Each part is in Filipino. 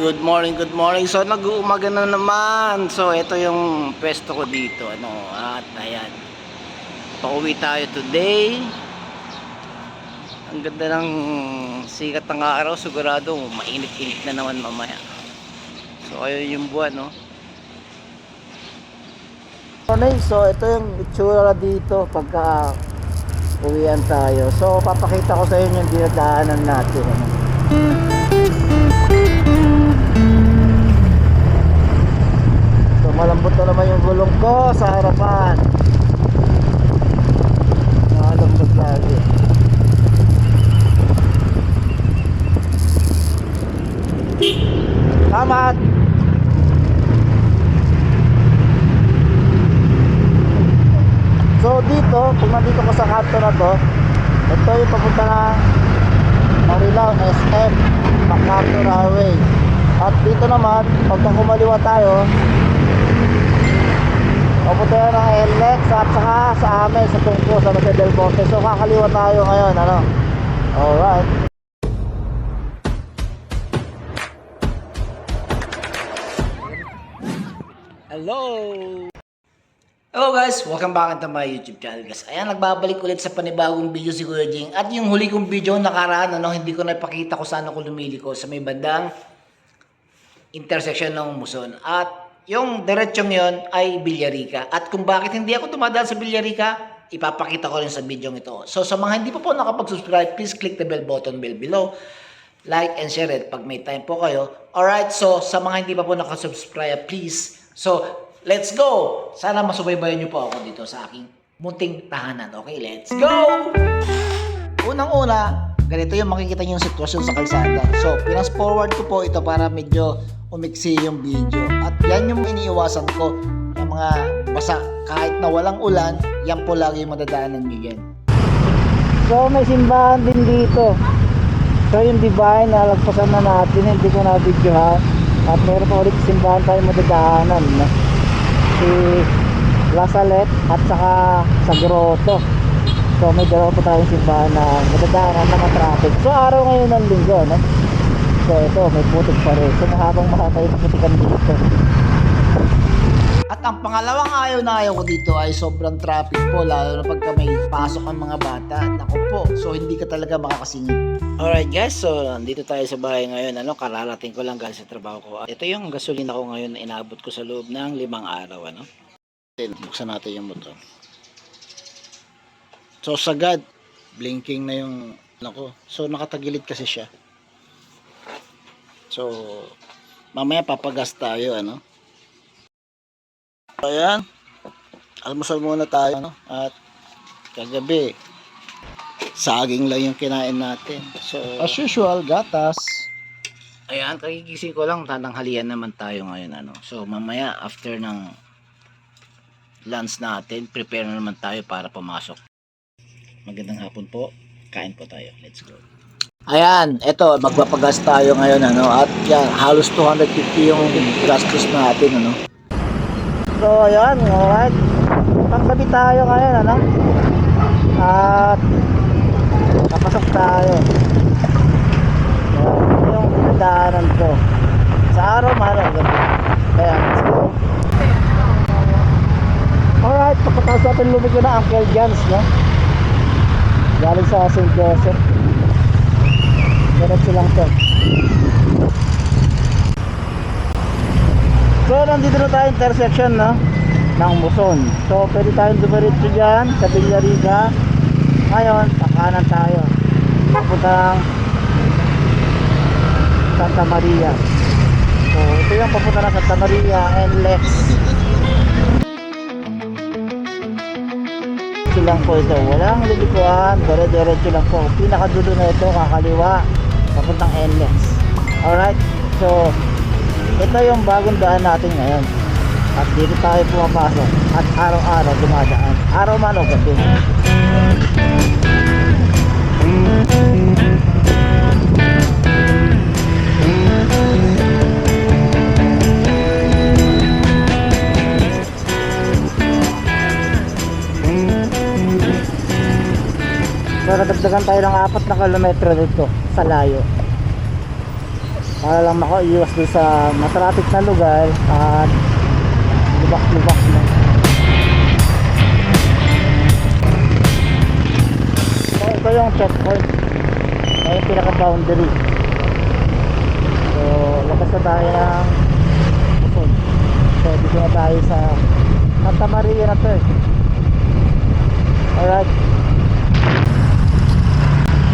good morning, good morning. So nag-uumaga na naman. So ito yung pwesto ko dito, ano, at ayan. Pauwi tayo today. Ang ganda ng sikat ng araw, sigurado mainit-init na naman mamaya. So ayun yung buwan, no. So ito yung itsura dito pagka uwian tayo. So papakita ko sa inyo yung dinadaanan natin. Ano. Malambot na naman yung gulong ko sa harapan. Malambot lagi. Salamat! So dito, kung nandito ka sa kanto na to, ito yung papunta ng Marilao SM, MacArthur Highway. At dito naman, pagka kumaliwa tayo, papunta ng LX at saka sa amin, sa tungko, sa Jose Del Monte. So kakaliwa tayo ngayon, ano? Alright. Hello! Hello guys! Welcome back to my YouTube channel guys. Ayan, nagbabalik ulit sa panibagong video si Kuya Jing. At yung huli kong video nakaraan, ano, hindi ko napakita kung saan ako lumiliko sa may bandang intersection ng Muson. At yung diretsyon yon ay Villarica. At kung bakit hindi ako dumadaan sa Villarica, ipapakita ko rin sa video ito. So sa mga hindi pa po nakapag-subscribe, please click the bell button bell below. Like and share it pag may time po kayo. Alright, so sa mga hindi pa po nakasubscribe, please. So, let's go! Sana masubaybayan niyo po ako dito sa aking munting tahanan. Okay, let's go! Unang-una, ganito yung makikita niyo yung sitwasyon sa kalsada. So, pinas forward ko po ito para medyo umiksi yung video. Yan yung iniiwasan ko. Yung mga basa, kahit na walang ulan, yan po lagi yung madadaanan niyo yan. So, may simbahan din dito. So, yung divine, nalagpasan na natin, hindi ko na-videohan. At meron pa ulit simbahan tayo madadaanan. No? Si Lasalet at saka sa Grotto. So may dalawa pa tayong simbahan na madadaanan na traffic. So araw ngayon ng linggo, no? So ito, may putik pa rin. So habang makakayo na putikan dito. At ang pangalawang ayaw na ayaw ko dito ay sobrang traffic po lalo na pagka may pasok ang mga bata. Naku po, so hindi ka talaga makakasingit. Alright guys, so nandito tayo sa bahay ngayon. Ano, kararating ko lang galing sa trabaho ko. Ito yung gasolina ko ngayon na inabot ko sa loob ng limang araw. Ano? Buksan natin yung motor. So sagad, blinking na yung ano ko. So nakatagilid kasi siya. So mamaya papagas tayo ano. Ayan. Almusal muna tayo ano at kagabi saging lang yung kinain natin. So as usual gatas. Ayan, kagigising ko lang tananghalian naman tayo ngayon ano. So mamaya after ng lunch natin, prepare na naman tayo para pumasok. Magandang hapon po. Kain po tayo. Let's go. Ayan, eto, magpapagas tayo ngayon, ano, at yan, halos 250 yung gastos natin, ano. So, ayan, alright. Panggabi tayo ngayon, ano. At, papasok tayo. Ito yung pinadaanan ko. Sa araw, mahalo, gabi. Kaya, let's go. Alright, pagkatapos natin lumig na Uncle John's, no? Galing sa St. Joseph. Diretso lang to. So, nandito na tayo intersection, no? Ng Muson. So, pwede tayong dumiretso dyan sa Villarica. Ngayon, pakanan tayo. Papunta ng Santa Maria. So, ito yung papunta ng Santa Maria and Lex. diretso lang po ito. Walang lilikuan, dire-diretso lang po. Pinakadulo na ito, kakaliwa, papuntang NLEX. Alright, so, ito yung bagong daan natin ngayon. At dito tayo pumapasok at araw-araw dumadaan. Araw man o gabi. So, nadagdagan tayo ng apat na kilometro dito sa layo. Para lang makaiwas doon sa matraffic na lugar at lubak-lubak na. So ito yung checkpoint. Ito yung pinaka-boundary. So labas na tayo ng Luzon. So dito na tayo sa Santa Maria na to eh. Alright.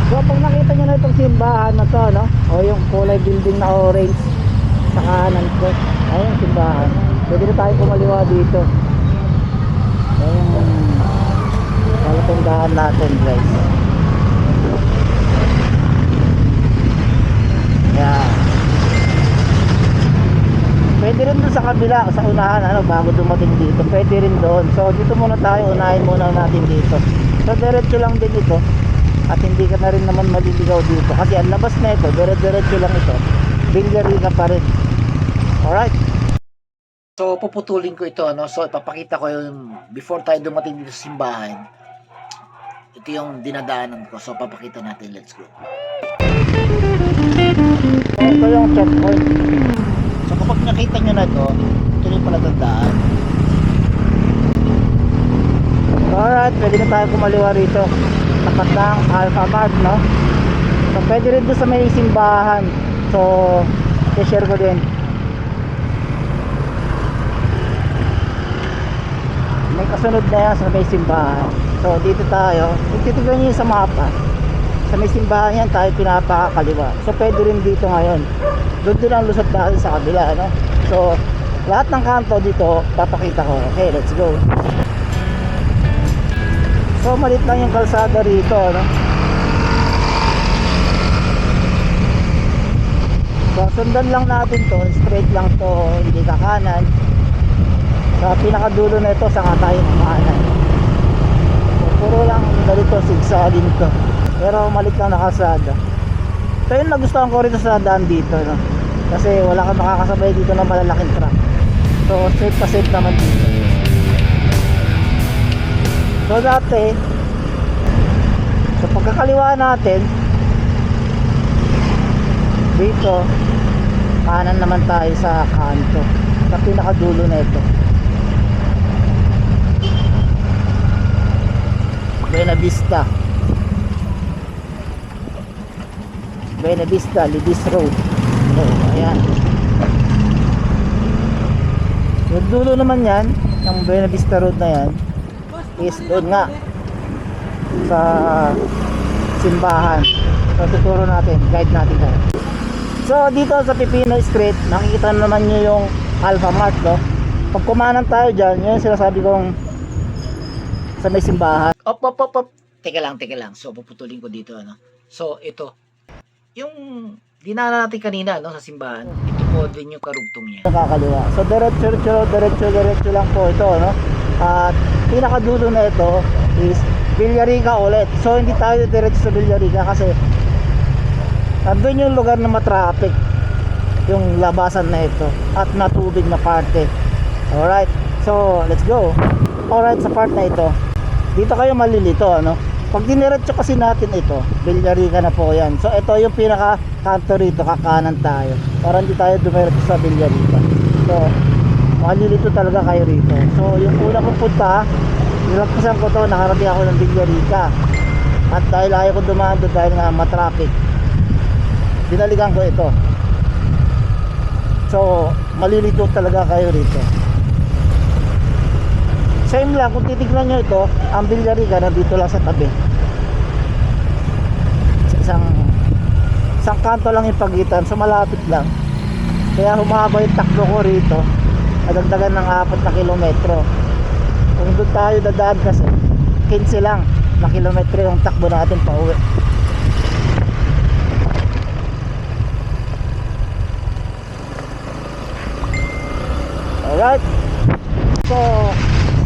So pag nakita nyo na itong simbahan na to, no? O yung kulay building na orange sa kanan ko. Ayun simbahan. Pwede na tayo kumaliwa dito. Ayun yung palatundahan natin guys. Yeah. Pwede rin doon sa kabila, sa unahan, ano, bago dumating dito. Pwede rin doon. So, dito muna tayo, unahin muna natin dito. So, diretso lang din ito. At hindi ka na rin naman maliligaw dito. Kasi ang labas na ito, dire-diretso lang ito. Bilgarina pa rin. Alright. So, puputulin ko ito, ano. So, ipapakita ko yung, before tayo dumating dito sa simbahan, ito yung dinadaanan ko. So, papakita natin. Let's go. Ito yung checkpoint. So kapag nakita nyo na ito, ito yung palatandaan. Alright, pwede na tayo kumaliwa rito. Tapat ng Alpha Mart, no? So pwede rin doon sa may simbahan. So, i-share ko din. May kasunod na yan sa may simbahan. So dito tayo. Titignan nyo sa mapa, sa may simbahan yan tayo pinapakaliwa. So pwede rin dito ngayon. Doon din ang lusot natin sa kabila, ano? So, lahat ng kanto dito, papakita ko. Okay, let's go. So, malit lang yung kalsada rito, ano? So, sundan lang natin to, straight lang to, hindi ka kanan. Sa pinakadulo na ito, saka tayo kumanan. So, puro lang ganito, sigsagin to. Pero malit lang na kalsada. So, yun nagustuhan ko rito sa daan dito, no? Kasi wala kang makakasabay dito ng malalaking truck. So, safe pa safe naman dito. So, dati, sa pagkakaliwa natin, dito, kanan naman tayo sa kanto. Sa pinakadulo na ito. Buena Vista. Buena Vista, Libis Road. So, ayan. Yung dulo naman yan, ng Buena Vista Road na yan, is doon nga sa simbahan. So, tuturo natin, guide natin kayo. So, dito sa Pipino Street, nakikita naman nyo yung Alpha Mart, no? Pag kumanan tayo dyan, yun sinasabi kong sa may simbahan. Op, op, op, op. Teka lang, teka lang. So, puputulin ko dito, ano? So, ito. Yung dinala natin kanina, no, sa simbahan, ito po din yung karugtong niya. Nakakaliwa. So, diretso, diretso, diretso, diretso lang po ito, no? At pinakadulo na ito is Villarica ulit. So, hindi tayo diretso sa Villarica kasi nandun yung lugar na matraffic yung labasan na ito at natubig na parte. Alright. So, let's go. Alright, sa part na ito, dito kayo malilito, ano? Pag diniretso kasi natin ito, Villarica na po yan. So, ito yung pinaka kanto rito, kakanan tayo. Para hindi tayo dumiretso sa Villarica. So, malilito talaga kayo rito. So, yung una kong punta, nilagpasan ko to, nakarating ako ng Villarica. At dahil ayaw ko dumaan doon dahil nga matraffic, binalikan ko ito. So, malilito talaga kayo rito. Same lang, kung titignan nyo ito, ang Villarica nandito lang sa tabi. Sa isang, isang kanto lang yung pagitan, so malapit lang. Kaya humaba yung takbo ko rito, nadagdagan ng 4 na kilometro. Kung doon tayo dadaan kasi, 15 lang na kilometro yung takbo natin pa uwi. Alright. So,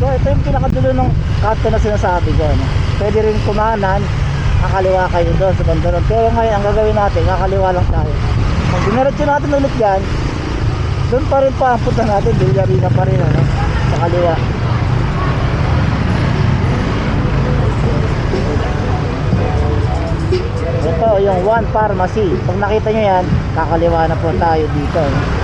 so ito yung pinakadulo ng kanto na sinasabi ko. Ano? Pwede rin kumanan, kakaliwa kayo doon sa banda doon. Pero ngayon, ang gagawin natin, kakaliwa lang tayo. Kung diniretso natin ulit yan, doon pa rin pa ang punta natin, Villarina pa rin, ano? Sa kaliwa. Ito, yung One Pharmacy. Pag nakita nyo yan, kakaliwa na po tayo dito. No?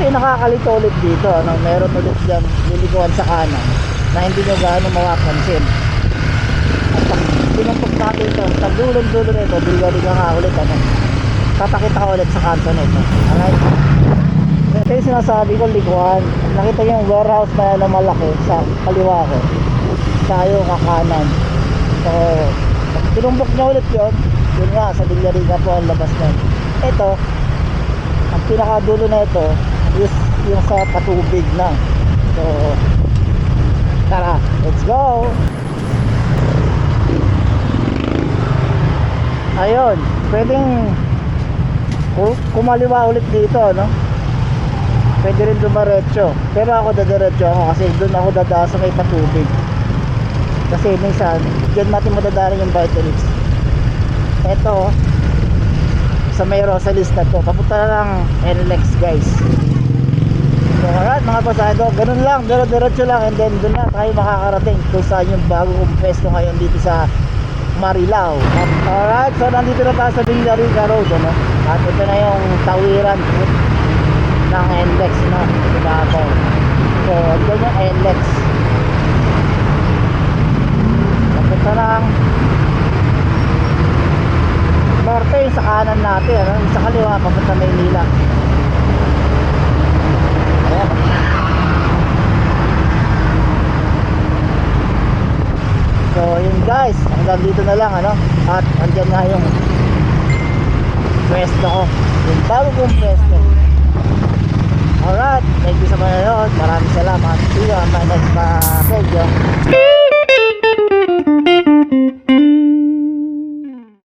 Yung nakakalito ulit dito. Ano? Meron ulit dyan lilikuan sa kanan na hindi nyo gaano mapapansin. At pag pinumpok natin ito, sa dulong-dulo nito, biliga-liga nga ulit. Ano? Tatakita ka ulit sa kanto nito. Alright? Ito yung sinasabi ko, likuan. Nakita yung warehouse na yan na malaki sa kaliwa ko. Tayo kakanan. So, pag pinumpok ulit yun, yun nga, sa biliga po ang labas nun. Ito, ang pinakadulo na ito is yung sa patubig na so tara let's go! Ayun pwedeng ku- kumaliwa ulit dito no? Pwede rin dumaretso. Pero ako dadiretso ako kasi doon ako dadaan sa may patubig. Kasi minsan dyan natin madadaanan yung Vitalix eto sa may Rosalis na to. Papunta lang NLEX guys alright mga pasado ganun lang pero diretso lang and then doon na tayo makakarating kung saan yung bago kong pwesto ngayon dito sa Marilao alright so nandito na tayo sa Villarica Road ano? at ito na yung tawiran ng NLEX no? diba ako so ito yung NLEX papunta lang norte sa kanan natin ano? Sa kaliwa papunta Maynila so yun guys hanggang dito na lang ano? At andyan nga yung pwesto ko. Yung bago kong pwesto. Alright thank you sa manonood maraming salamat. See you on my next vlog